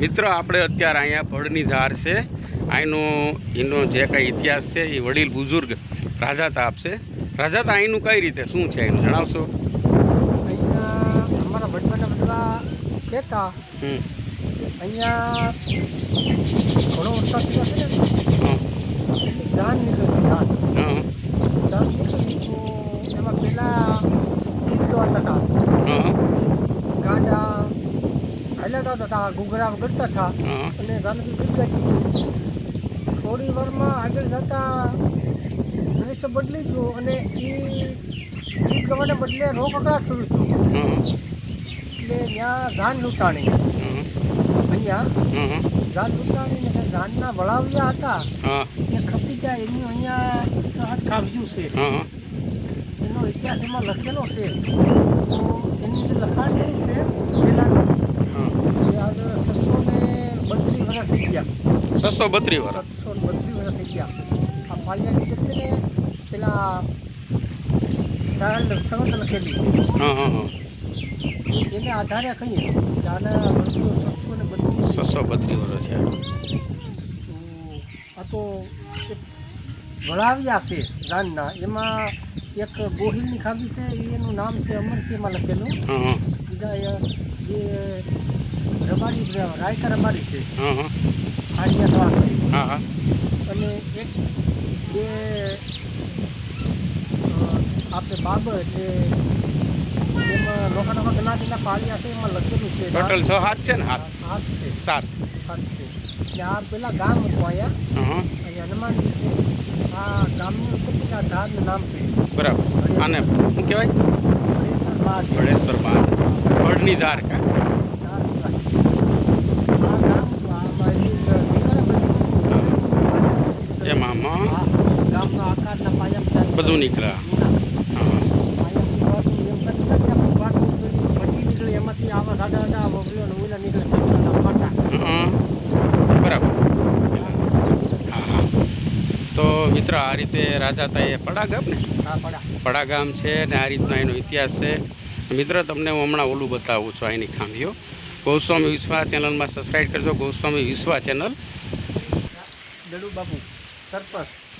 મિત્ર આપણે અત્યારે અહીંયા ભળની ધાર છે. અહીંનો એનો જે કાંઈ ઇતિહાસ છે એ વડીલ બુઝુર્ગ રાજા તા આપશે. રાજાતા અહીંનું કઈ રીતે? શું છે એનું જણાવશો? અહીંયા અમારા વડવાના બધા કહેતા અહીંયા ઘણો વરસાદ થયો છે ને હં, એટલે જાન નીકળી જાન હં, જાન નીકળી તો એમાં પહેલાં ગીત ગવાતા હતા હં, ગાડા હાલ્યા હતા ઘૂઘરા કરતા હતા. અને ગીત ગાતી થોડી વારમાં આગળ જતા દ્રશ્ય બદલી ગયું અને એ ગીત ગવાને બદલે રોકકડાટ શરૂ થયું. એટલે ત્યાં ધાન લૂંટાણી. અહીંયા ધાન લૂંટાણી ને ધાનના વળાવ્યા હતા. એ ખપી ગયા એમનું અહીંયા સહજ કાવજ્યું છે. એનો ઇતિહાસ એમાં લખેલો છે. તો એની જે લખાણેલું છે પહેલાંનું હં. એ આજે છસો ને બત્રીસ વર્ષ થઈ ગયા. છસો બત્રી વર્ષ. છસો બત્રી બત્રીસ વર્ષ થઈ ગયા. આ પાલિયાની અંદર છે ને પેલા સંગત લખેલી છે. એને આધારે કહીએ કે આના વર્ષો છસો ને બત્રીસ. છસો બત્રીસ વર્ષ છે આ તો વળાવ્યા છે જાનના એમાં એક ગોહિલની ખાબી છે એનું નામ છે અમરસિંહમાં લખેલું. બીજા એ જે રબારી રાયકા છે હં, હં. આડિયા હા હા. અને એક બે આપણે બાબર એટલે એમાં નોખા ઘણા જેટલા પાળિયા છે એમાં લખેલું છે ટોટલ છ હાથ છે ને હાથ? હાથ છે. સાત. હાથ છે. એટલે આ પેલા ગામ હતું અહીંયા. અહીંયા હનુમાનજી છે. આ ગામનું ઉપરથી આ ધારનું નામ છે? બરાબર. અને શું કહેવાય? હરેસર બાદ ભડેશ્વર બાદ ભડની ધાર કા ધાર કહેવાય. આ ગામ હતું. આમાં એ નીકળે બધું. એમાં આમાં હા, ગામના આકારના પાયા બધા બધું નીકળે જૂના. હા પાયાથી વાળું એમ કરતા કરતા પછી વાટલું પેલી ભઠ્ઠી નીકળે એમાંથી આવા સાડા સાડા વગડીઓ ને ઓલા નીકળે પાટાના પાટા. નીકળ્યા બરાબર. તો મિત્ર આ રીતે રાજા હતા એ પડા ગામ ને? પડા. ગામ છે ને આ રીતનો એનો ઇતિહાસ છે. મિત્ર તમને હું હમણાં ઓલું બતાવું છું અહીંની ખામીઓ. ગૌસ્વામી વિશ્વા ચેનલમાં સબસ્ક્રાઈબ કરજો. ગૌસ્વામી વિશ્વા ચેનલ. બાપુ સરપંચ.